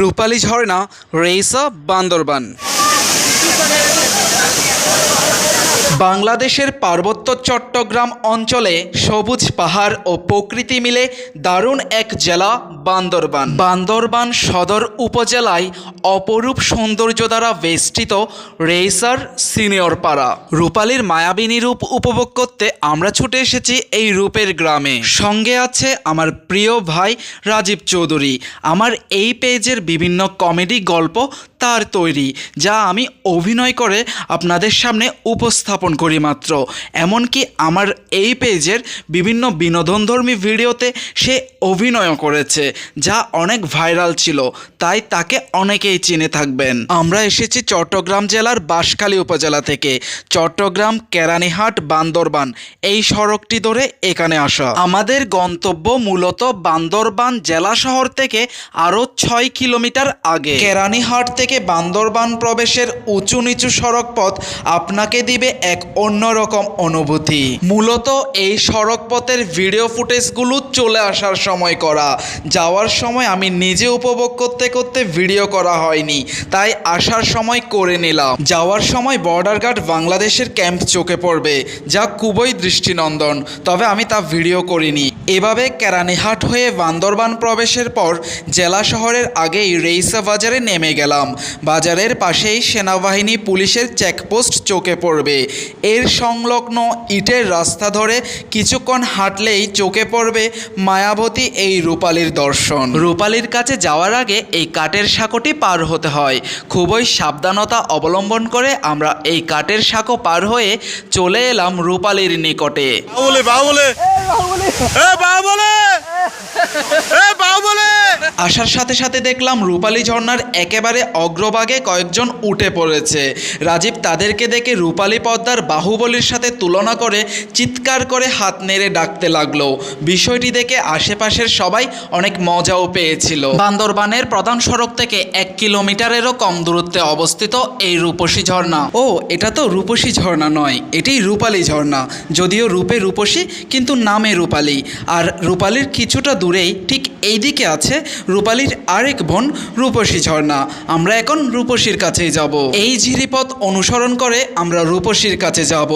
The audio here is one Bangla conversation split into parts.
রূপালী ঝর্ণা রেইসা বান্দরবান। বাংলাদেশের পার্বত্য চট্টগ্রাম অঞ্চলে সবুজ পাহাড় ও প্রকৃতি মিলে দারুণ এক জেলা, বান্দরবান। বান্দরবান সদর উপজেলায় অপরূপ সৌন্দর্য দ্বারা বেষ্টিত রেইসার সিনিয়র পাড়া। রূপালীর মায়াবিনী রূপ উপভোগ করতে আমরা ছুটে এসেছি এই রূপের গ্রামে। সঙ্গে আছে আমার প্রিয় ভাই রাজীব চৌধুরী। আমার এই পেজের বিভিন্ন কমেডি গল্প তার তৈরি, যা আমি অভিনয় করে আপনাদের সামনে উপস্থাপন করি মাত্র। এমনকি আমার এই পেজের বিভিন্ন বিনোদনধর্মী ভিডিওতে সে অভিনয়ও করেছে, যা অনেক ভাইরাল ছিল, তাই তাকে অনেকেই চিনে থাকবেন। আমরা এসেছি চট্টগ্রাম জেলার বাঁশখালী উপজেলা থেকে। চট্টগ্রাম, কেরানীহাট, বান্দরবান, এই সড়কটি ধরে এখানে আসা। আমাদের গন্তব্য মূলত বান্দরবান জেলা শহর থেকে আরও ছয় কিলোমিটার আগে। কেরানীহাট থেকে বান্দরবান প্রবেশের উঁচু নিচু সড়ক পথ আপনাকে দিবে এক অন্যরকম অনুভূতি। মূলত এই সড়ক পথের ভিডিও ফুটেজগুলো চলে আসার সময় করা। যাওয়ার সময় আমি নিজে উপভোগ করতে করতে ভিডিও করা হয়নি, তাই আসার সময় করে নিলাম। যাওয়ার সময় বর্ডার গার্ড বাংলাদেশের ক্যাম্প চোখে পড়বে, যা খুবই দৃষ্টিনন্দন, তবে আমি তা ভিডিও করিনি। এভাবে কেরানীহাট হয়ে বান্দরবান প্রবেশের পর জেলা শহরের আগেই রেইসা বাজারে নেমে গেলাম। বাজারের পাশেই সেনাবাহিনী পুলিশের চেকপোস্ট চোখে পড়বে। এর সংলগ্ন ইটের রাস্তা ধরে কিছুক্ষণ হাঁটলেই চোখে পড়বে মায়াবতী এই রূপালীর দর্শন। রূপালীর কাছে যাওয়ার আগে এই কাঠের সাঁকোটি পার হতে হয়। খুবই সাবধানতা অবলম্বন করে আমরা এই কাঠের সাঁকো পার হয়ে চলে এলাম রূপালীর নিকটে। বাহুবলে এ বাহুবলে। বাহুবলে! আসার সাথে সাথে দেখলাম রূপালী ঝর্ণার একেবারে অগ্রভাগে কয়েকজন উঠে পড়েছে। রাজীব তাদেরকে দেখে রূপালী পদ্মার বাহুবলীর সাথে তুলনা করে চিৎকার করে হাত নেড়ে ডাকতে লাগল। বিষয়টি দেখে আশেপাশের সবাই অনেক মজাও পেয়েছিল। বান্দরবানের প্রধান সড়ক থেকে এক কিলোমিটারেরও কম দূরত্বে অবস্থিত এই রূপসী ঝর্ণা। ও, এটা তো রূপসী ঝর্ণা নয়, এটি রূপালী ঝর্ণা। যদিও রূপে রূপসী, কিন্তু নামে রূপালী। আর রূপালীর কিছুটা দূরেই ঠিক এইদিকে আছে রূপালীর আরেক বোন রূপসী ঝর্ণা। আমরা এখন রূপসীর কাছেই যাব। এই ঝিরিপথ অনুসরণ করে আমরা রূপসীর কাছে যাব।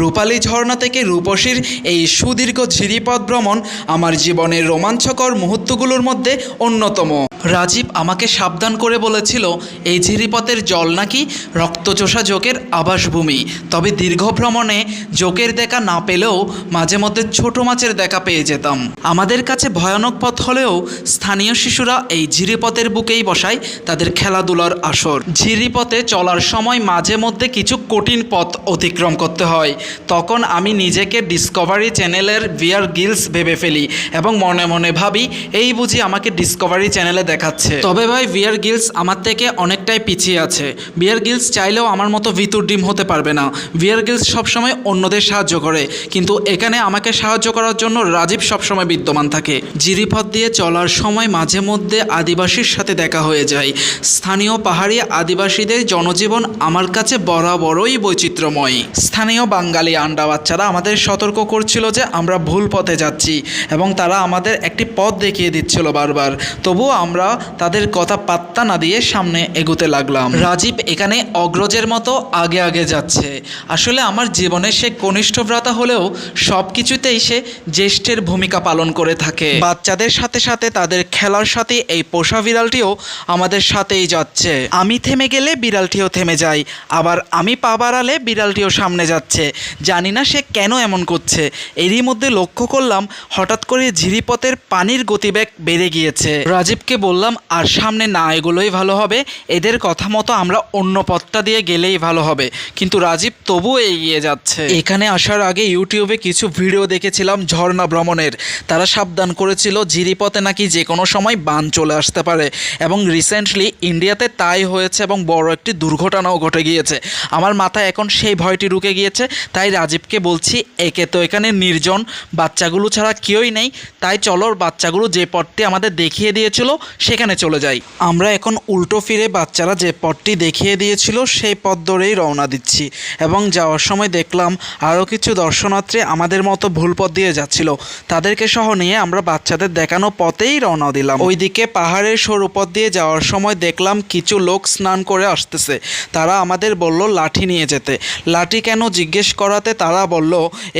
রূপালী ঝর্ণা থেকে রূপসীর এই সুদীর্ঘ ঝিরিপথ ভ্রমণ আমার জীবনের রোমাঞ্চকর মুহূর্তগুলোর মধ্যে অন্যতম। রাজীব আমাকে সাবধান করে বলেছিল, এই ঝিরিপথের জল নাকি রক্তচোষা জোকের আবাসভূমি। তবে দীর্ঘ ভ্রমণে জোকের দেখা না পেলেও মাঝে মধ্যে ছোট মাছের দেখা পেয়ে যেতাম। আমাদের কাছে ভয়ানক পথ হলেও স্থানীয় শিশুরা এই ঝিরিপথের বুকেই বসায় তাদের খেলাধুলার আসর। ঝিরিপথে চলার সময় মাঝে মধ্যে কিছু কঠিন পথ অতিক্রম করতে হয়। তখন আমি নিজেকে ডিসকভারি চ্যানেলের বিয়ার গিলস ভেবে ফেলি এবং মনে মনে ভাবি, এই বুঝি আমাকে ডিসকভারি চ্যানেলে দেখাচ্ছে। তবে ভাই, বিয়ার গিলস আমার থেকে অনেকটাই পিছিয়ে আছে। বিয়ার গিলস চাইলেও আমার মতো ভিতুর ডিম হতে পারবে না। বিয়ার গিলস সবসময় অন্যদের সাহায্য করে। কিন্তু এখানে আমাকে সাহায্য করার জন্য রাজীব সবসময় বিদ্যমান থাকে। জিরিপথ দিয়ে চলার সময় মাঝে মধ্যে আদিবাসীর সাথে দেখা হয়ে যায়। স্থানীয় পাহাড়ি আদিবাসীদের জনজীবন আমার কাছে বরাবরই বৈচিত্র্যময়। স্থানীয় বাঙালি আন্ডা বাচ্চারা আমাদের সতর্ক করছিল যে আমরা ভুল পথে যাচ্ছি এবং তারা আমাদের একটি পথ দেখিয়ে দিচ্ছিল বারবার। তবুও আমরা তাদের কথা পাত্তা না দিয়ে সামনে এগোতে লাগলাম। রাজীব এখানে অগ্রজের মতো আগে আগে যাচ্ছে। আসলে আমার জীবনে সে কনিষ্ঠ ভ্রাতা হলেও সব কিছুতেই সে জ্যেষ্ঠের ভূমিকা পালন করে থাকে। বাচ্চাদের সাথে সাথে তাদের খেলার সাথে এই পোষা বিড়ালটিও আমাদের সাথেই যাচ্ছে। আমি থেমে গেলে বিড়ালটিও থেমে যায়। আবার আমি পা বাড়ালে বিড়ালটিও সামনে যাচ্ছে। জানি না সে কেন এমন করছে। এরই মধ্যে লক্ষ্য করলাম, হঠাৎ করে ঝিরিপথের পানির গতিবেগ বেড়ে গিয়েছে। রাজীবকে বললাম, আর সামনে না, এগুলোই ভালো হবে। এদের কথা মতো আমরা অন্য পথটা দিয়ে গেলেই ভালো হবে। কিন্তু রাজীব তবুও এগিয়ে যাচ্ছে। এখানে আসার আগে ইউটিউবে কিছু ভিডিও দেখেছিলাম ঝর্ণা ভ্রমণের। তারা সাবধান করেছিল, জিরিপথে নাকি যে কোনো সময় বান চলে আসতে পারে। এবং রিসেন্টলি ইন্ডিয়াতে তাই হয়েছে এবং বড় একটি দুর্ঘটনাও ঘটে গিয়েছে। আমার মাথায় এখন সেই ভয়টি ঢুকে গিয়েছে। তাই রাজীবকে বলছি, একে তো এখানে নির্জন, বাচ্চাগুলো ছাড়া কেউই নেই। তাই চলো, বাচ্চাগুলো যে পথটি আমাদের দেখিয়ে দিয়েছিল সেখানে চলে যাই। আমরা এখন উল্টো ফিরে বাচ্চারা যে পথটি দেখিয়ে দিয়েছিল, সেই পথ ধরেই রওনা দিচ্ছি এবং যাওয়ার সময় দেখলাম আরও কিছু দর্শনার্থী আমাদের মতো ভুল পথ দিয়ে যাচ্ছিল। তাদেরকে সহ নিয়ে আমরা বাচ্চাদের দেখানো পথেই রওনা দিলাম। ওইদিকে পাহাড়ের সরু পথ দিয়ে যাওয়ার সময় দেখলাম কিছু লোক স্নান করে আসতেছে। তারা আমাদের বলল, লাঠি নিয়ে যেতে। লাঠি কেন জিজ্ঞেস করাতে তারা বলল,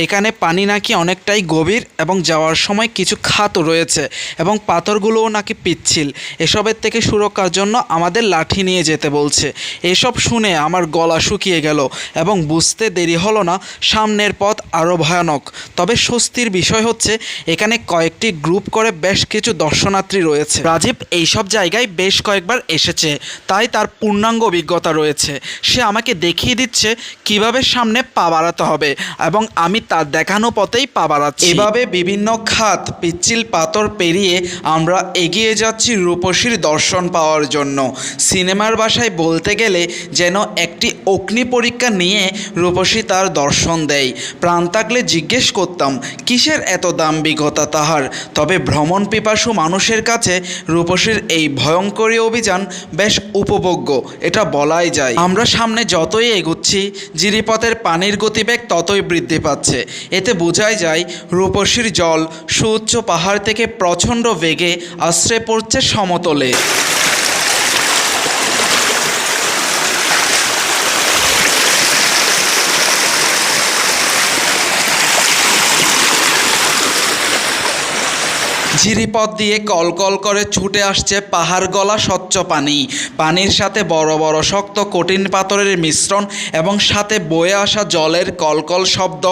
এখানে পানি নাকি অনেকটাই গভীর এবং যাওয়ার সময় কিছু খাতও রয়েছে এবং পাথরগুলোও নাকি পিচ্ছিল। এসবের থেকে সুরক্ষার জন্য আমাদের লাঠি নিয়ে যেতে বলছে। এসব শুনে আমার গলা শুকিয়ে গেল এবং বুঝতে দেরি হলো না, সামনের পথ আরও ভয়ানক। তবে স্বস্তির বিষয় হচ্ছে, এখানে কয়েকটি গ্রুপ করে বেশ কিছু দর্শনার্থী রয়েছে। রাজীব এইসব জায়গায় বেশ কয়েকবার এসেছে, তাই তার পূর্ণাঙ্গ অভিজ্ঞতা রয়েছে। সে আমাকে দেখিয়ে দিচ্ছে কীভাবে সামনে পা বাড়াতে হবে এবং আমি তার দেখানো পথেই পা বাড়াচ্ছি। এভাবে বিভিন্ন খাত, পিচ্ছিল পাথর পেরিয়ে আমরা এগিয়ে যাচ্ছি রূপসীর দর্শন পাওয়ার জন্য। সিনেমার ভাষায় বলতে গেলে যেন একটি অগ্নি পরীক্ষা নিয়ে রূপসী তার দর্শন দেয়। প্রাণ থাকলে জিজ্ঞেস করতাম, কিসের এত দাম দাম্ভিকতা তাহার? তবে ভ্রমণ পিপাসু মানুষের কাছে রূপসীর এই ভয়ঙ্করী অভিযান বেশ উপভোগ্য, এটা বলাই যায়। আমরা সামনে যতই এগুচ্ছি জিরিপথের পানির গতিবেগ ততই বৃদ্ধি পাচ্ছে। এতে বোঝাই যায়, রূপসীর জল সুউচ্চ পাহাড় থেকে প্রচণ্ড বেগে আশ্রে পড়ছে সমতলে। ঝিরিপথ দিয়ে কলকল করে ছুটে আসছে পাহাড় গলা স্বচ্ছ পানি। পানির সাথে বড় বড় শক্ত কঠিন পাথরের মিশ্রণ এবং সাথে বয়ে আসা জলের কলকল শব্দ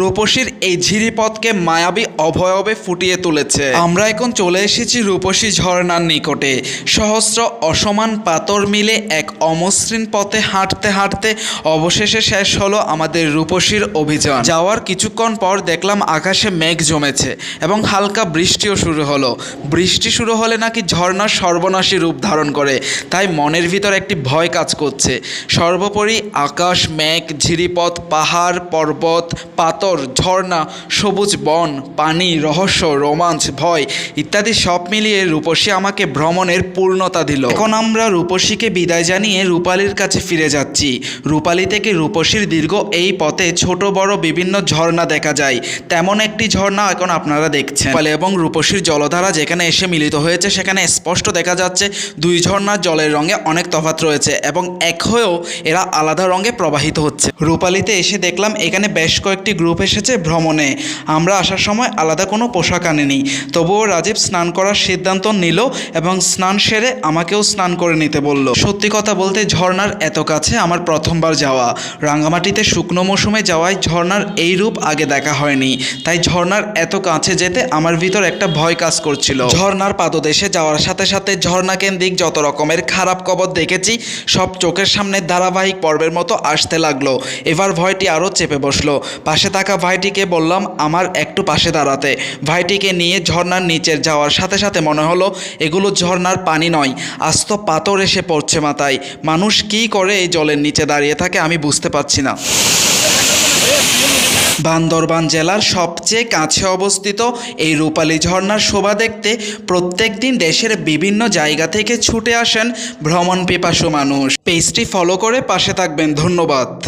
রূপসীর এই ঝিরিপথকে মায়াবী অভয়বে ফুটিয়ে তুলেছে। আমরা এখন চলে এসেছি রূপসী ঝর্ণার নিকটে। সহস্র অসমান পাথর মিলে এক অমসৃণ পথে হাঁটতে হাঁটতে অবশেষে শেষ হলো আমাদের রূপসীর অভিযান। যাওয়ার কিছুক্ষণ পর দেখলাম আকাশে মেঘ জমেছে এবং হালকা বৃষ্টিও শুরু হলো। বৃষ্টি শুরু হলে নাকি ঝর্ণা সর্বনাশী রূপ ধারণ করে। তাই মনের ভিতর একটি ভয় কাজ করছে। সর্বোপরি আকাশ, মেঘ, ঝিরিপথ, পাহাড়, পর্বত, পাথর, ঝর্ণা, সবুজ বন, পানি, রহস্য, রোমাঞ্চ, ভয় ইত্যাদি সব মিলিয়ে রূপসী আমাকে ভ্রমণের পূর্ণতা দিল। এখন আমরা রূপসীকে বিদায় জানিয়ে রূপালীর কাছে ফিরে যাচ্ছি। রূপালী থেকে রূপসীর দীর্ঘ এই পথে ছোট বড় বিভিন্ন ঝর্ণা দেখা যায়। তেমন একটি ঝর্ণা এখন আপনারা দেখছেন। এবং রূপসীর জলধারা যেখানে এসে মিলিত হয়েছে, সেখানে স্পষ্ট দেখা যাচ্ছে দুই ঝর্ণার জলের রঙে অনেক তফাৎ রয়েছে এবং এক হয়েও এরা আলাদা রঙে প্রবাহিত হচ্ছে। রূপালিতে এসে দেখলাম এখানে বেশ কয়েকটি গ্রুপ এসেছে ভ্রমণে। আমরা আসার সময় আলাদা কোনো পোশাক আনিনি। তবুও রাজীব স্নান করার সিদ্ধান্ত নিল এবং স্নান সেরে আমাকেও স্নান করে নিতে বলল। সত্যি কথা বলতে ঝর্ণার এত কাছে আমার প্রথমবার যাওয়া। রাঙ্গামাটিতে শুকনো মৌসুমে যাওয়ায় ঝর্ণার এই রূপ আগে দেখা হয়নি। তাই ঝর্ণার এত কাছে যেতে আমার ভিতর একটা ভয় কাজ করছিল। ঝর্ণার পাদদেশে যাওয়ার সাথে সাথে ঝর্ণা কেন্দ্রিক যত রকমের খারাপ কবর দেখেছি, সব চোখের সামনে ধারাবাহিক পর্বের মতো আসতে লাগল। এবার ভয়টি আরও চেপে বসল। পাশে থাকা ভাইটিকে বললাম, আমার একটু পাশে দাঁড়াতে। ভাইটিকে নিয়ে ঝর্ণার নিচের যাওয়ার সাথে সাথে মনে হলো, এগুলো ঝর্ণার পানি নয়, আস্ত পাথর এসে পড়ছে মাথায়। মানুষ কি করে এই জলের নিচে দাঁড়িয়ে থাকে আমি বুঝতে পারছি না। বান্দরবান জেলার সবচেয়ে কাছে অবস্থিত এই রূপালী ঝর্ণার শোভা দেখতে প্রত্যেক দিন দেশের বিভিন্ন জায়গা থেকে ছুটে আসেন ভ্রমণ পিপাসু মানুষ। পেজটি ফলো করে পাশে থাকবেন। ধন্যবাদ।